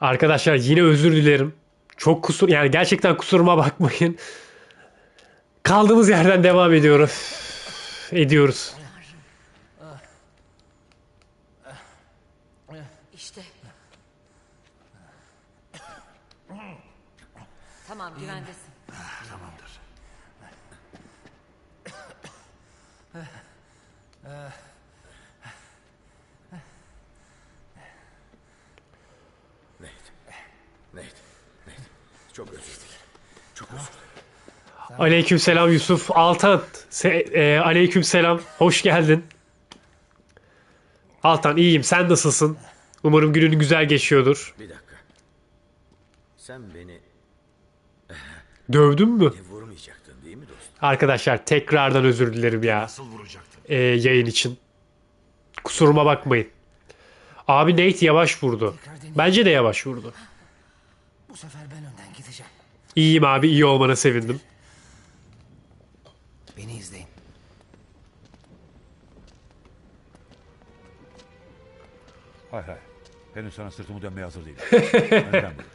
Arkadaşlar yine özür dilerim. Çok kusur yani gerçekten kusuruma bakmayın. Kaldığımız yerden devam ediyoruz. Ediyoruz. İşte. Tamam güvendesin. Nate. Nate. Nate. Çok özür dilerim. Çok özür dilerim. Aleykümselam Yusuf Altan. Se e, aleykümselam. Hoş geldin. Altan iyiyim. Sen nasılsın? Umarım günün güzel geçiyordur. Bir dakika. Sen beni Dövdün mü? vurmayacaktın değil mi dostum? Arkadaşlar tekrardan özür dilerim ya. Nasıl vuracaktın? e, yayın için. Kusuruma bakmayın. Abi Nate yavaş vurdu. Bence de yavaş vurdu. Bu sefer ben önden gideceğim. İyiyim abi iyi olmana sevindim. Beni izleyin. Hay hay. Henüz sana sırtımı dönmeye hazır değilim. Önden buyur.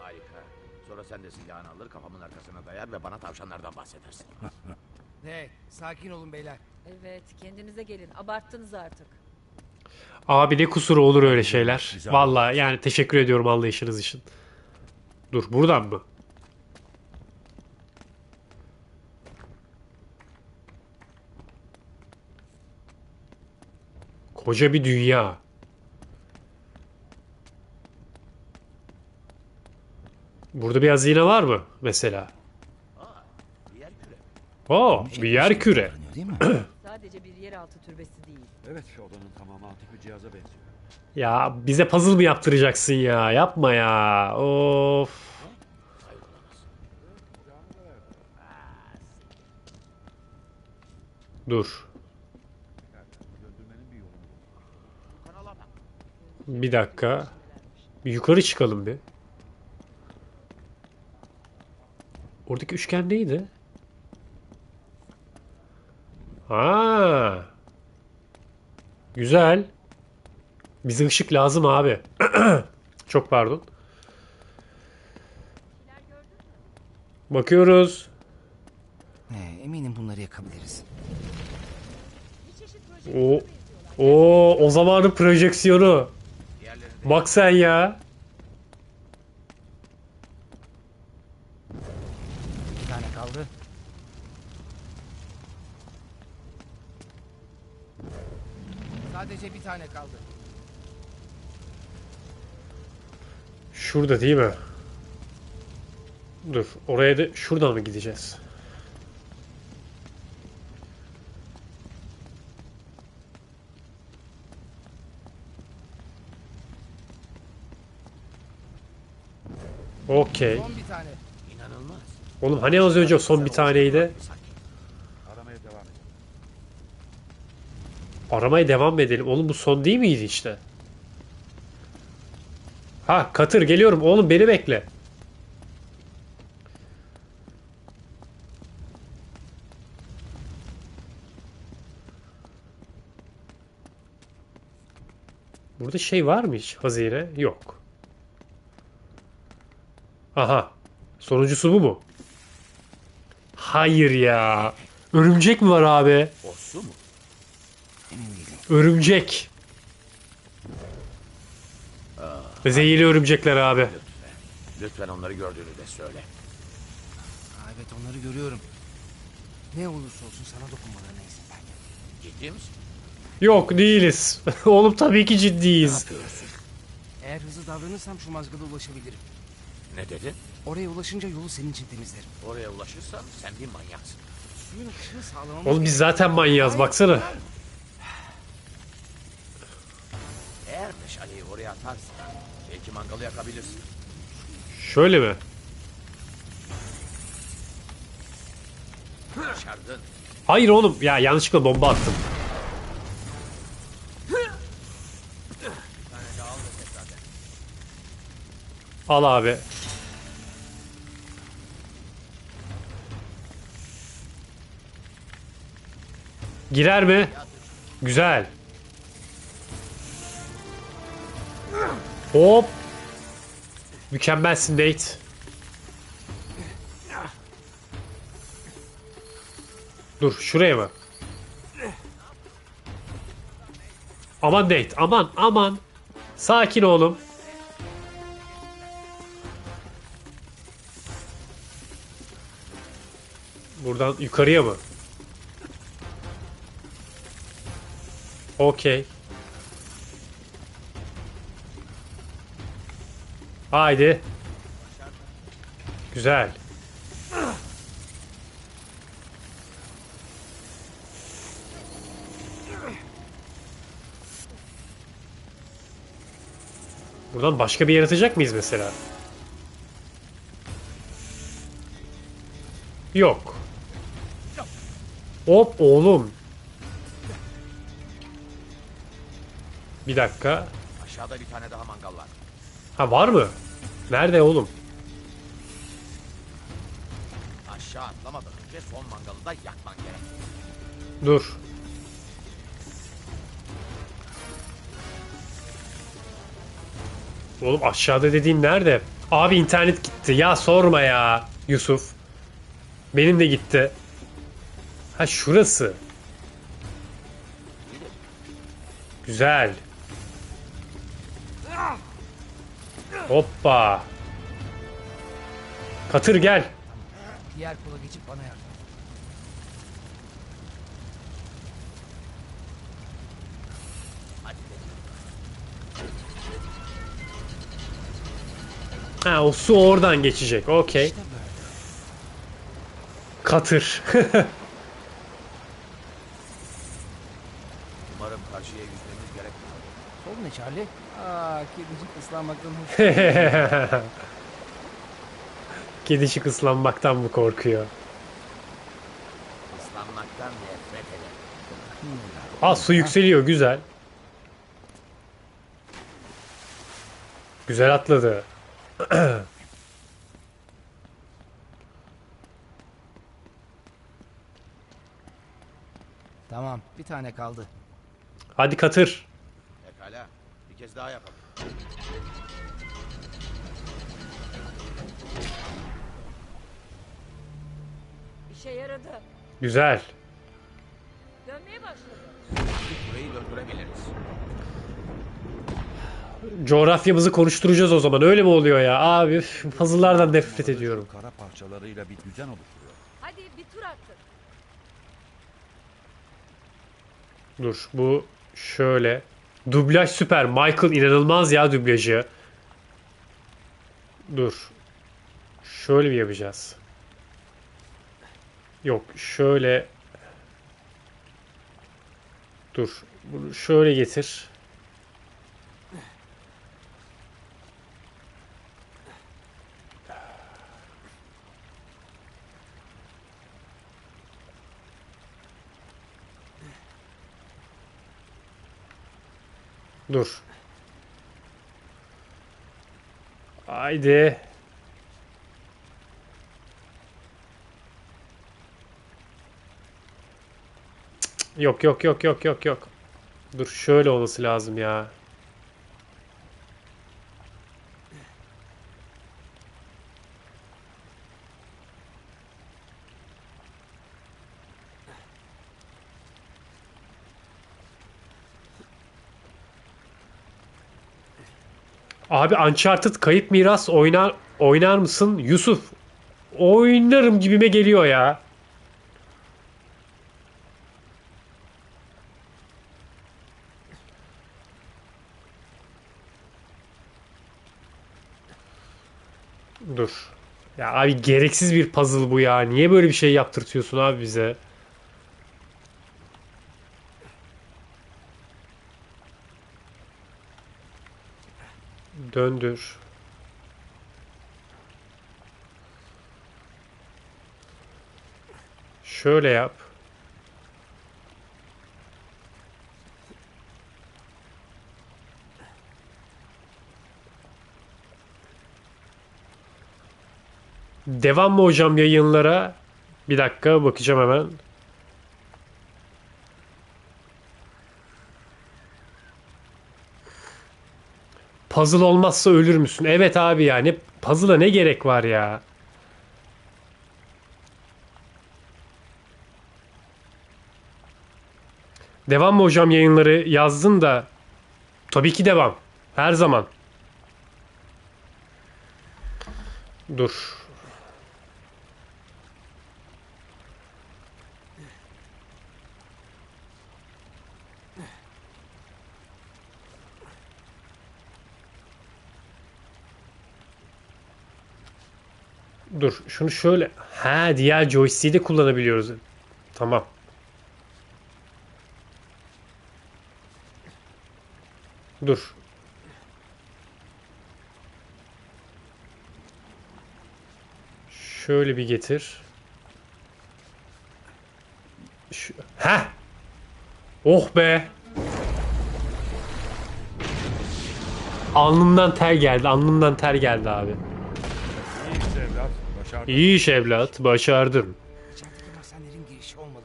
Harika. Sonra sen de silahını alır kafamın arkasına dayar ve bana tavşanlardan bahsedersin. Hey, sakin olun beyler. Evet kendinize gelin. Abarttınız artık. Abi ne kusuru olur öyle şeyler. Vallahi yani teşekkür ediyorum anlayışınız için. Dur buradan mı? Koca bir dünya. Burada bir hazine var mı mesela? Diğer küre. Oo, bir yer küre. Görünüyor değil mi? Sadece bir yeraltı türbesi değil. Evet odanın tamamı antik bir cihaza benziyor. Ya bize puzzle mı yaptıracaksın ya? Yapma ya. Of. Dur. Bir dakika. Bir yukarı çıkalım bir. Oradaki üçgen neydi? Aa. Güzel. Bize ışık lazım abi. Çok pardon. Bakıyoruz. He, eminim bunları yakabiliriz. O o o zamanın projeksiyonu. Bak sen ya. Bir tane kaldı. Sadece bir tane kaldı. Şurada değil mi? Dur. Oraya da şuradan mı gideceğiz? Okey. Son bir tane. inanılmaz. Oğlum hani az önce son bir taneydi. Aramaya devam et. Aramaya devam edelim. Oğlum bu son değil miydi işte? Ha katır geliyorum. Oğlum beni bekle. Burada şey var mı hiç? Hazine? Yok. Aha. Sonuncusu bu mu? Hayır ya. Örümcek mi var abi? Örümcek. Zehirli örümcekler abi. Lütfen. Lütfen onları gördüğünü de söyle. Aa, evet onları görüyorum. Ne olursa olsun sana dokunmalarına izin verme. Ciddi misin? Yok değiliz. Oğlum tabii ki ciddiyiz. Yapıyorsun. Eğer hızlı davranırsam şu mazgala ulaşabilirim. Ne dedin? Oraya ulaşınca yolu senin için temizlerim. Oraya ulaşırsan sen bir manyaksın. Suyun akışını sağlamamız Oğlum biz zaten manyağız baksana. Eğer meşaleyi oraya atarsan belki mangalı yakabilirsin. Şöyle mi? Başardın. Hayır oğlum ya yanlışlıkla bomba attım. Al abi. Girer mi? Güzel. Hop. Mükemmelsin Nate. Dur şuraya mı? Aman Nate aman aman. Sakin oğlum. Buradan yukarıya mı? Okey. Haydi. Güzel. Buradan başka bir yaratacak mıyız mesela? Yok. Hop oğlum. Bir dakika. Aşağıda bir tane daha mangal var. Ha var mı? Nerede oğlum? Aşağı atlamadan önce son mangalı da yakman gerek. Dur. Oğlum aşağıda dediğin nerede? Abi internet gitti. Ya sorma ya Yusuf. Benim de gitti. Ha şurası. Güzel. Hoppa. Katır gel. Diğer kola geçip bana yardım. Ha o su oradan geçecek. Okey. Katır. Umarım karşıya yüzmemiz gerekmez. Sorun ne Charlie? Aa kedicik ıslanmaktan hoş. Kedicik ıslanmaktan mı korkuyor? Islanmaktan nefret ederim. Aa su yükseliyor güzel. Güzel atladı. Tamam bir tane kaldı. Hadi katır. Bir kez daha yapalım. İşe yaradı. Güzel. Dönmeye başladı. Burayı döndürebiliriz. Coğrafyamızı konuşturacağız o zaman. Öyle mi oluyor ya? Abi üf, puzzle'lardan nefret ediyorum. Kara parçalarıyla bir düzen oluşturuyor. Hadi bir tur attık. Dur bu şöyle. Dublaj süper. Michael inanılmaz ya dublajı. Dur. Şöyle mi yapacağız? Yok şöyle. Dur. Bunu şöyle getir. Dur. Haydi. Yok yok yok yok yok yok. Dur şöyle olması lazım ya. Abi Uncharted kayıp miras oynar oynar mısın Yusuf? Oynarım gibime geliyor ya. Dur. Ya abi gereksiz bir puzzle bu ya. Niye böyle bir şey yaptırtıyorsun abi bize? Döndür. Şöyle yap. Devam mı hocam yayınlara? Bir dakika bakacağım hemen. Puzzle olmazsa ölür müsün? Evet abi ya. Ne puzzle'a ne gerek var ya? Devam mı hocam yayınları yazdın da? Tabii ki devam. Her zaman. Dur. Dur. Şunu şöyle. Ha diğer joystick'i de kullanabiliyoruz. Tamam. Dur. Şöyle bir getir. Şu... Heh! Oh be! Alnımdan ter geldi. Alnımdan ter geldi abi. İyi iş evlat. Başardın. Bıçaklı mahzenlerin girişi olmalı.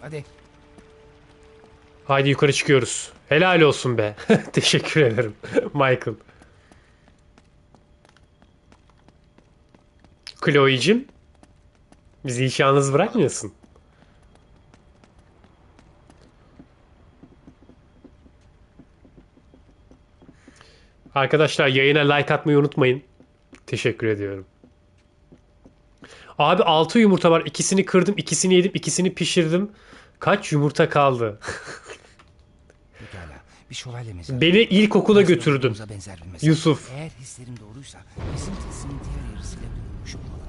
Hadi. Haydi yukarı çıkıyoruz. Helal olsun be. Teşekkür ederim Michael. Chloe'cim. Bizi hiç yalnız bırakmıyorsun. Arkadaşlar yayına like atmayı unutmayın. Teşekkür ediyorum. Abi 6 yumurta var. İkisini kırdım, ikisini yedim, ikisini pişirdim. Kaç yumurta kaldı? Pekala. Bir şövalye mezarı. Beni ilkokula götürdün. benzer bir mezar. Yusuf. Eğer hislerim doğruysa bizim tılsımın diğer yarısıyla dönülmüş olmalı.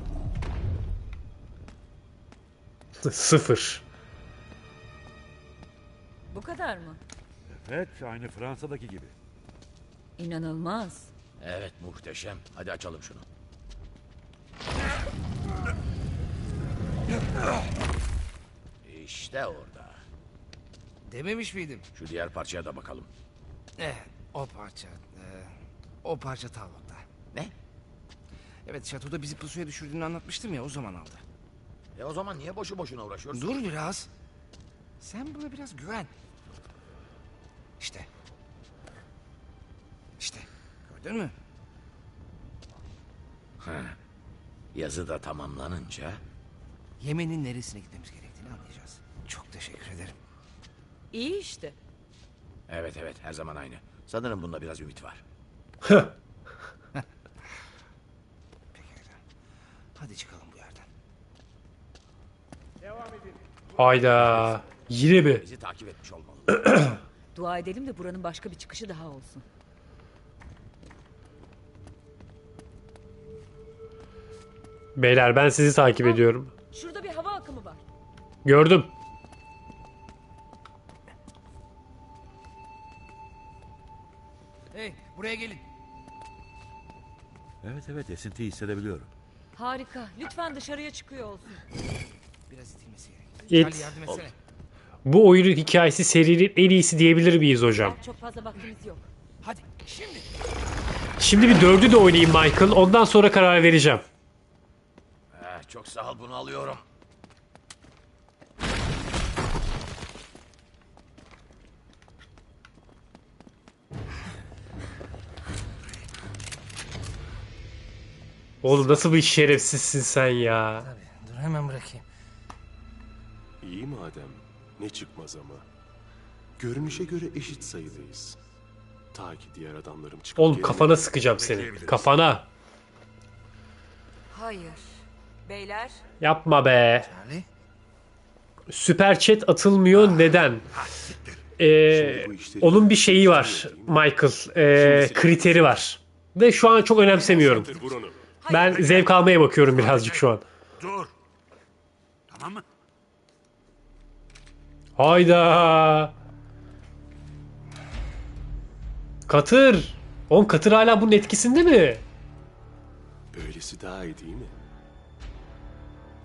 Sıfır. Bu kadar mı? Evet aynı Fransa'daki gibi. İnanılmaz. Evet muhteşem. Hadi açalım şunu. İşte orada. Dememiş miydim? Şu diğer parçaya da bakalım. Eh, o parça. eh, o parça Talbot'ta. Ne? Evet, şatoda bizi pusuya düşürdüğünü anlatmıştım ya, o zaman aldı. E o zaman niye boşu boşuna uğraşıyorsun? Dur biraz. Sen buna biraz güven. İşte. İşte. Gördün mü? Yazı da tamamlanınca Yemen'in neresine gitmemiz gerektiğini anlayacağız. Çok teşekkür ederim. İyi işte. Evet evet her zaman aynı. Sanırım bunda biraz ümit var. Pekala. Hadi çıkalım bu yerden. Hayda. Yine mi? Bizi takip etmiş olmalı. Dua edelim de buranın başka bir çıkışı daha olsun. Beyler ben sizi takip ediyorum. Şurada bir hava akımı var. Gördüm. Hey, buraya gelin. Evet evet esintiyi hissedebiliyorum. Harika. Lütfen dışarıya çıkıyor olsun. Biraz itilmesi gerek. İt. Yardım etsene. Bu oyunun hikayesi serinin en iyisi diyebilir miyiz hocam? Çok fazla vaktimiz yok. Hadi, şimdi. Şimdi bir dördü de oynayayım Michael. Ondan sonra karar vereceğim. Çok sağ ol bunu alıyorum. Oğlum nasıl bir şerefsizsin sen ya. Tabii, dur hemen bırakayım. İyi madem. Ne çıkmaz ama. Görünüşe göre eşit sayıdayız. Ta ki diğer adamlarım çıkıp Oğlum gelene kafana sıkacağım seni. Kafana. Hayır. Beyler. Yapma be. Süper chat atılmıyor neden? Ee, onun bir şeyi var? Michael. Ee, kriteri var. Ve şu an çok önemsemiyorum. Ben zevk almaya bakıyorum birazcık şu an. Dur. Tamam mı? Hayda. Katır. Oğlum Katır hala bunun etkisinde mi? Böylesi daha iyi değil mi?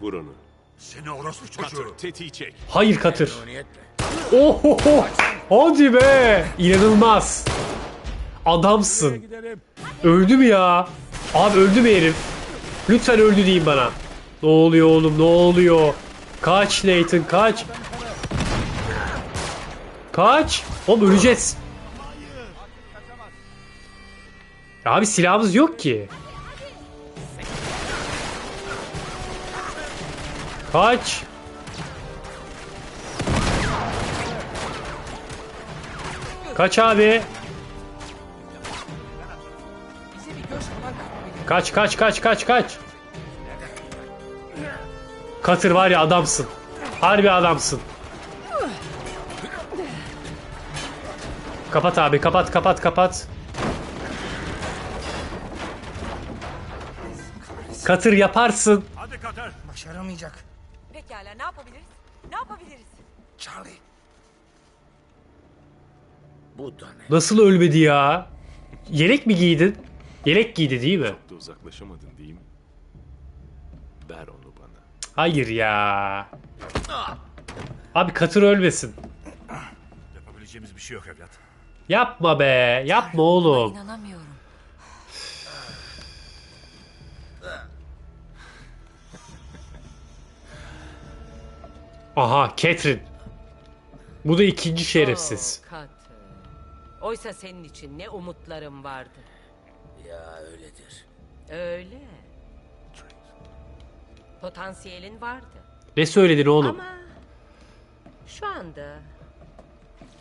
Vur onu. Seni orospu çocuğu. Katır, tetiği çek. Hayır Katır. Ohoho. Hadi be. İnanılmaz. Adamsın. Gidelim. Öldü mü ya? Abi öldü mü herif? Lütfen öldü deyin bana. Ne oluyor oğlum ne oluyor? Kaç Nathan kaç. Kaç. Oğlum öleceğiz. Abi silahımız yok ki. Kaç. Kaç abi. Kaç kaç kaç kaç kaç. Katır var ya adamsın. Harbi adamsın. Kapat abi kapat kapat kapat. Katır yaparsın. Hadi Katar. Başaramayacak. Pekala ne yapabiliriz? Ne yapabiliriz? Charlie. Bu da ne? Nasıl ölmedi ya? Yelek mi giydin? Yelek giydi değil mi? Çok da uzaklaşamadın değil mi? Ver onu bana. Hayır ya. Abi Katır ölmesin. Yapabileceğimiz bir şey yok evlat. Yapma be. Yapma oğlum. İnanamıyorum. Aha Catherine. Bu da ikinci şerefsiz. Oh. Oysa senin için ne umutlarım vardı. Ya öyledir. Öyle. Potansiyelin vardı. Ne söyledin oğlum? Ama şu anda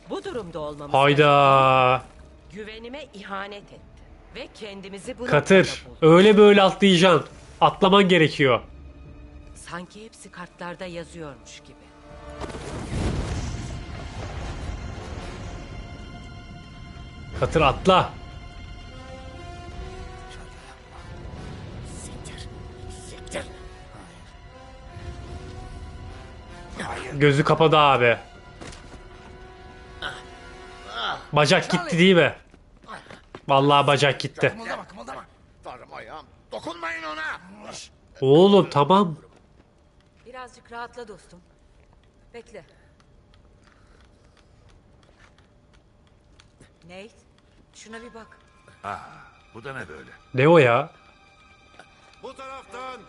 bu durumda olmamız Hayda. güvenime ihanet etti. Ve kendimizi bu Katır. Öyle böyle atlayacaksın. Atlaman gerekiyor. Sanki hepsi kartlarda yazıyormuş gibi. Katır atla. Siktir. Siktir. Gözü kapadı abi. Bacak gitti değil mi? Vallahi bacak gitti. Kımıldama kımıldama. Tanrım ayağım. Dokunmayın ona. Oğlum tamam. Birazcık rahatla dostum. Bekle. Nate, şuna bir bak. Bu da ne böyle? Ne o ya? Bu taraftan.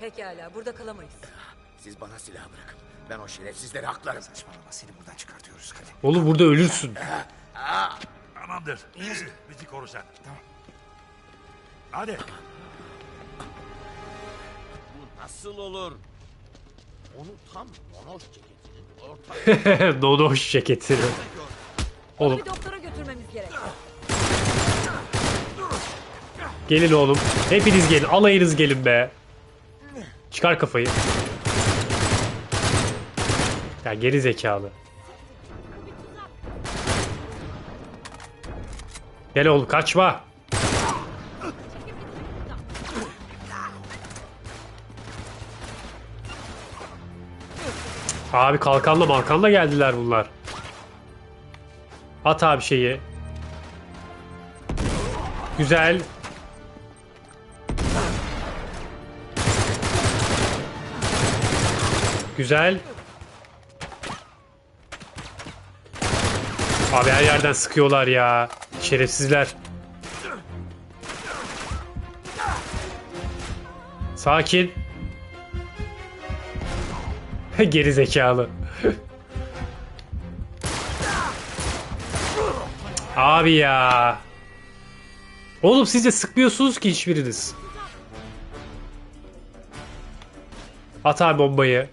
Pekala, burada kalamayız. Siz bana silah bırakın. Ben o şerefsizleri haklarım. Saçmalama seni buradan çıkartıyoruz hadi. Oğlum burada ölürsün. Tamamdır. Bizi koru sen. Tamam. Hadi. Bu nasıl olur? Onu tam monoş ceketinin orta Dodoş ceketini. Onu Oğlum bir doktora götürmemiz gerek. gelin oğlum. Hepiniz gelin. Alayınız gelin be. Çıkar kafayı. Ya geri zekalı. Gel oğlum kaçma. Abi kalkanla malkanla geldiler bunlar. At abi şeyi. Güzel. Güzel. Abi her yerden sıkıyorlar ya. Şerefsizler. Sakin. Geri zekalı. Abi ya. Oğlum siz de sıkmıyorsunuz ki hiçbiriniz. At abi bombayı.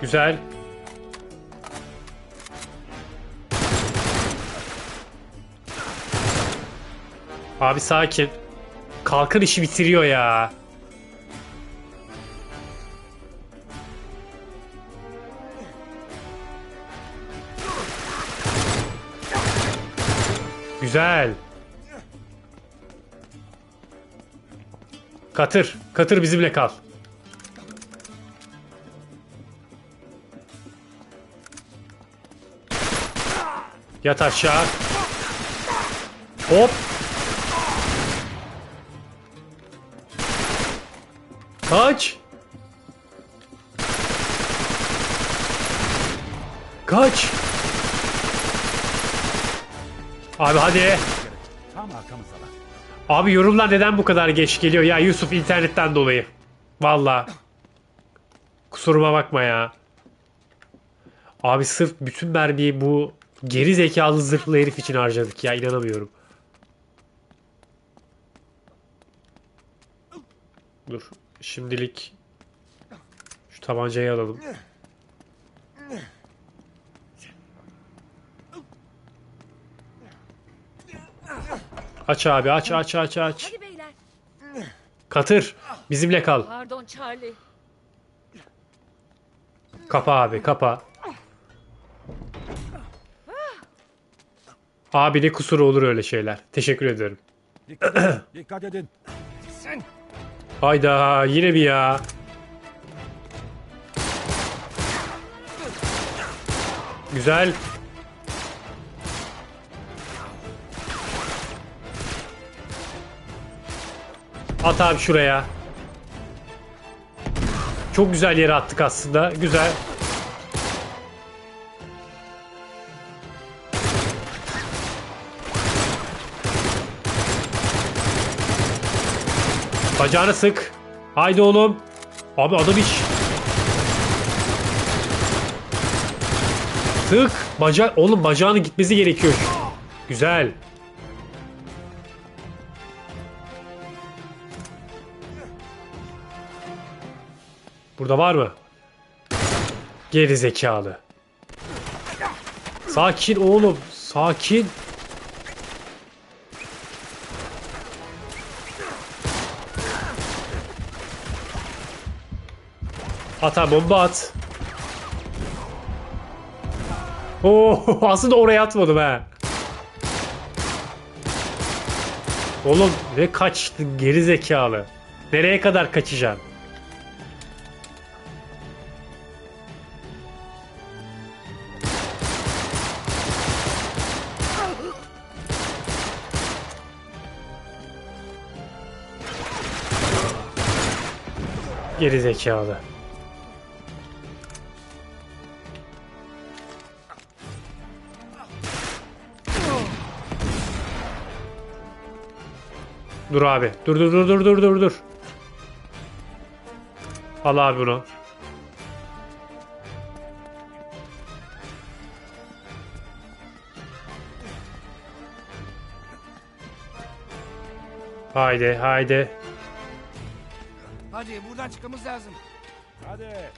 Güzel. Abi sakin. Kalkın işi bitiriyor ya. Güzel. Katır. Katır bizimle kal. Yat aşağı. Hop. Kaç. Kaç. Abi hadi. Tam arkamızda lan. Abi yorumlar neden bu kadar geç geliyor? Ya Yusuf internetten dolayı. Valla. Kusuruma bakma ya. Abi sırf bütün mermiyi bu geri zekalı zırhlı herif için harcadık ya inanamıyorum. Dur. Şimdilik şu tabancayı alalım. Aç abi aç aç aç aç. Hadi beyler. Katır bizimle kal. Pardon Charlie. Kapa abi kapa. Abi ne kusuru olur öyle şeyler. Teşekkür ederim. Dikkat edin. Dikkat edin. Hayda yine mi ya? Güzel. At abi şuraya. Çok güzel yere attık aslında. Güzel. Bacağını sık. Haydi oğlum. Abi adam hiç. Sık. Bacak. Oğlum bacağının gitmesi gerekiyor. Güzel. Burada var mı? Geri zekalı. Sakin oğlum. Sakin. At abi bomba at. Oo, aslında oraya atmadım ha. Oğlum ne kaçtın geri zekalı. Nereye kadar kaçacaksın? Geri zekalı. Dur abi. Dur dur dur dur dur dur dur. Al abi bunu. Haydi haydi. Hadi buradan çıkmamız lazım. Hadi.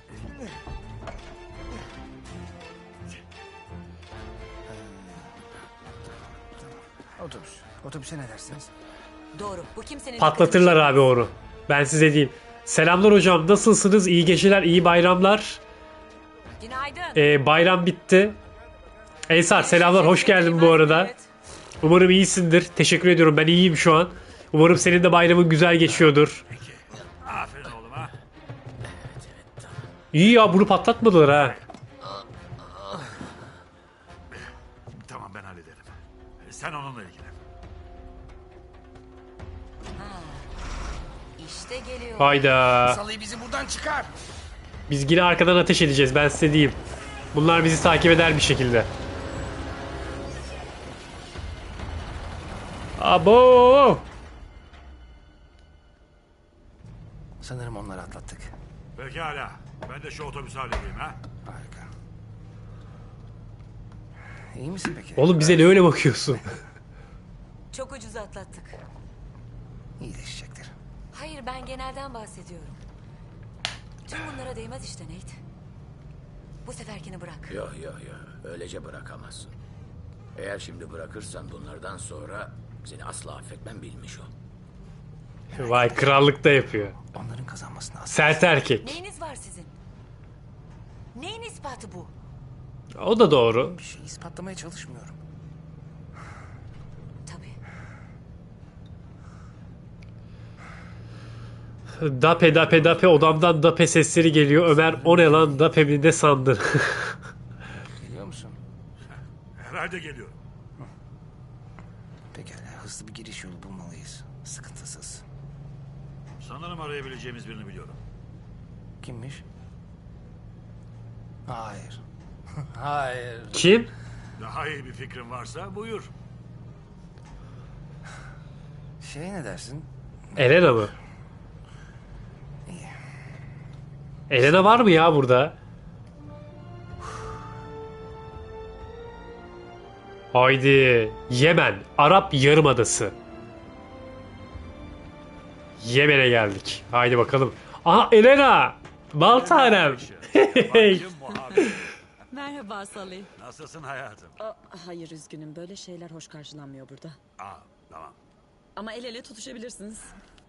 Otobüs. Otobüse ne dersiniz? Doğru. Bu kimsenin... Patlatırlar abi onu. Ben size diyeyim. Selamlar hocam. Nasılsınız? İyi geceler, iyi bayramlar. Günaydın. Ee, bayram bitti. Ensar selamlar. Hoş geldin bu arada. Umarım iyisindir. Teşekkür ediyorum. Ben iyiyim şu an. Umarım senin de bayramın güzel geçiyordur. Aferin oğlum ha. İyi ya bunu patlatmadılar ha. Tamam ben hallederim. Sen onunla ilgilen. Hayda. Salıyı bizi buradan çıkar. Biz yine arkadan ateş edeceğiz ben size diyeyim. Bunlar bizi takip eder bir şekilde. Abo! Sanırım onları atlattık. Pekala. Ben de şu otobüsü halledeyim ha. Harika. İyi misin peki? Oğlum bize ne öyle bakıyorsun? Çok ucuz atlattık. İyileşecektir. Hayır ben genelden bahsediyorum. Tüm bunlara değmez işte Nate. Bu seferkini bırak. Yok yok yok. Öylece bırakamazsın. Eğer şimdi bırakırsan bunlardan sonra seni asla affetmem bilmiş ol. Vay krallıkta yapıyor. Onların kazanmasını asla... Sert erkek. Neyiniz var sizin? Neyin ispatı bu? O da doğru. Bir şey ispatlamaya çalışmıyorum. Tabii. Dape dape dape odamdan dape sesleri geliyor. Ömer o ne lan dape mi ne sandın? Geliyor musun? Herhalde geliyorum. Pekala hızlı bir giriş yolu bulmalıyız. Sıkıntısız. Sanırım arayabileceğimiz birini biliyorum. Kimmiş? Hayır. Hayır. Kim? Daha iyi bir fikrin varsa buyur. Şey ne dersin? Elena mı? Elena var mı ya burada? Haydi. Yemen. Arap Yarımadası. Yemen'e geldik. Haydi bakalım. Aha Elena. Bal tanem. Merhaba Salih. Nasılsın hayatım? hayır üzgünüm. Böyle şeyler hoş karşılanmıyor burada. Aa, tamam. Ama el ele tutuşabilirsiniz.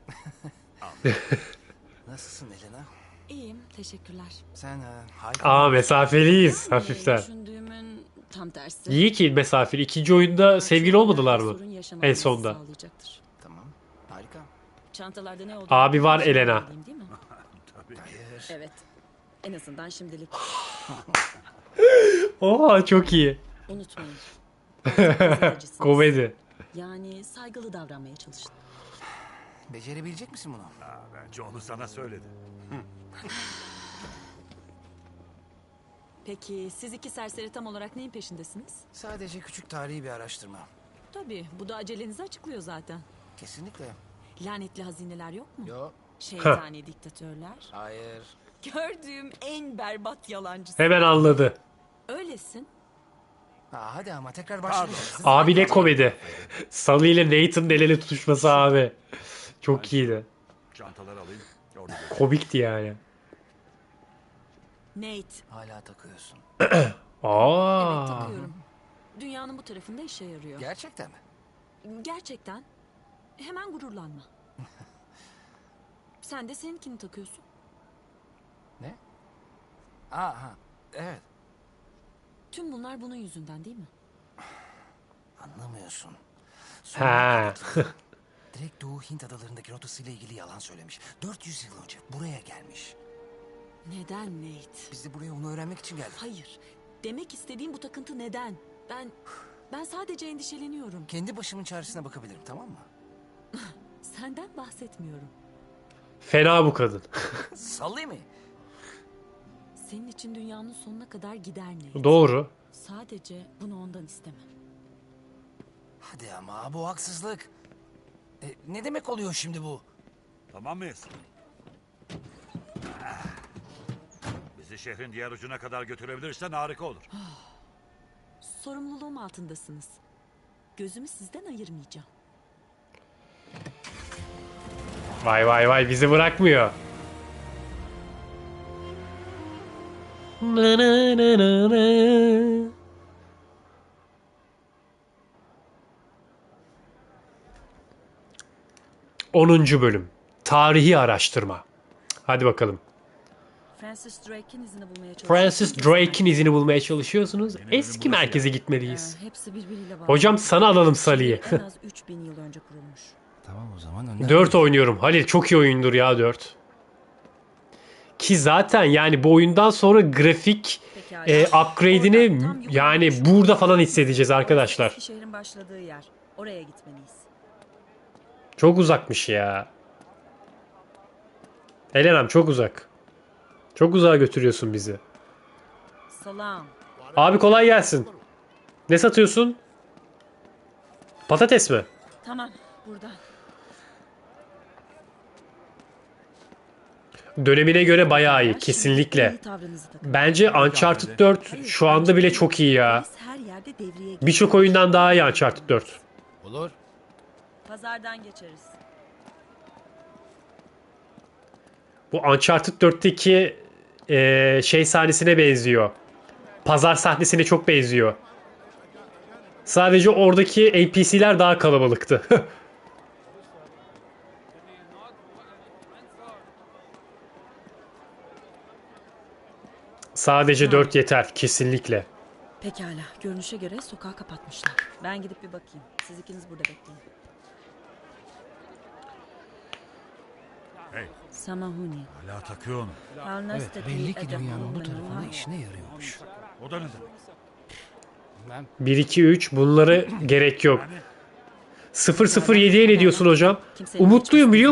Nasılsın Elena? İyiyim. Teşekkürler. Sen ha, harika. Aa mesafeliyiz Yani hafiften. Düşündüğümün tam tersi. İyi ki mesafeli. İkinci oyunda sevgili olmadılar mı? Sorun yaşamamızı En sonda. sağlayacaktır. Tamam. Harika. Çantalarda ne oldu? Abi var Elena. Değil mi? Hayır. Evet. En azından şimdilik. Oha çok iyi. Unutmayın. Artık gazetecisin. Komedi. Yani saygılı davranmaya çalışın. Becerebilecek misin bunu? Aa, bence onu sana söyledi. Peki siz iki serseri tam olarak neyin peşindesiniz? Sadece küçük tarihi bir araştırma. Tabii bu da acelenizi açıklıyor zaten. Kesinlikle. Lanetli hazineler yok mu? Yo. Şeytani diktatörler. Hayır. Gördüğüm en berbat yalancısın. Hemen anladı. Öylesin. Aa, hadi ama tekrar başlayacağız. Abi ne komedi. Salı ile Nathan'ın el ele tutuşması abi. Çok iyiydi. Çantaları alayım. Komikti yani. Nate. Hala takıyorsun. Aa. Evet takıyorum. Dünyanın bu tarafında işe yarıyor. Gerçekten mi? Gerçekten. Hemen gururlanma. Sen de seninkini takıyorsun. Ne? Aha. Evet. Tüm bunlar bunun yüzünden değil mi? Anlamıyorsun. Ha. Direkt Doğu Hint adalarındaki rotasıyla ilgili yalan söylemiş. 400 yıl önce buraya gelmiş. Neden Nate? Biz de buraya onu öğrenmek için geldik. Hayır. Demek istediğim bu takıntı neden? Ben ben sadece endişeleniyorum. Kendi başımın çaresine bakabilirim tamam mı? Senden bahsetmiyorum. Fena bu kadın. Sallayayım mı? Senin için dünyanın sonuna kadar gider Nate. Doğru. Sadece bunu ondan isteme. Hadi ama bu haksızlık. E, ne demek oluyor şimdi bu? Tamam mıyız? Bizi şehrin diğer ucuna kadar götürebilirsen harika olur. Sorumluluğum altındasınız. Gözümü sizden ayırmayacağım. Vay vay vay bizi bırakmıyor. Na na na na na. Onuncu bölüm. Tarihi araştırma. Hadi bakalım. Francis Drake'in izini bulmaya. Francis Drake'in izini bulmaya çalışıyorsunuz. Eski merkeze gitmeliyiz. Ee, hepsi birbiriyle bağlı. Hocam sana alalım Salih'i. en az 3000 yıl önce kurulmuş. Tamam o zaman önden. 4 oynuyorum. Halil çok iyi oyundur ya 4. Ki zaten yani bu oyundan sonra grafik Pekala. e, upgrade'ini Oradan tam yukarı yani şu- burada falan hissedeceğiz arkadaşlar. Eski şehrin başladığı yer. Oraya gitmeliyiz. Çok uzakmış ya. Elenam çok uzak. Çok uzağa götürüyorsun bizi. Salam. Abi kolay gelsin. Ne satıyorsun? Patates mi? Tamam, buradan. Dönemine göre bayağı iyi kesinlikle. iyi takın. Bence Uncharted 4 şu anda bile çok iyi ya. Birçok oyundan daha iyi Uncharted 4. Olur. Pazardan geçeriz. Bu Uncharted 4'teki eee, şey sahnesine benziyor. Pazar sahnesine çok benziyor. Sadece oradaki NPC'ler daha kalabalıktı. Sadece 4 yeter kesinlikle. Pekala, görünüşe göre sokağı kapatmışlar. Ben gidip bir bakayım. Siz ikiniz burada bekleyin. Hey, Samahuni. hala takıyor onu. Evet belli ki dünyanın bu tarafında işine yarıyormuş. O da ne demek? Ben 1 2 3 bunlara gerek yok. 007'ye ne diyorsun hocam? Umutluyum biliyor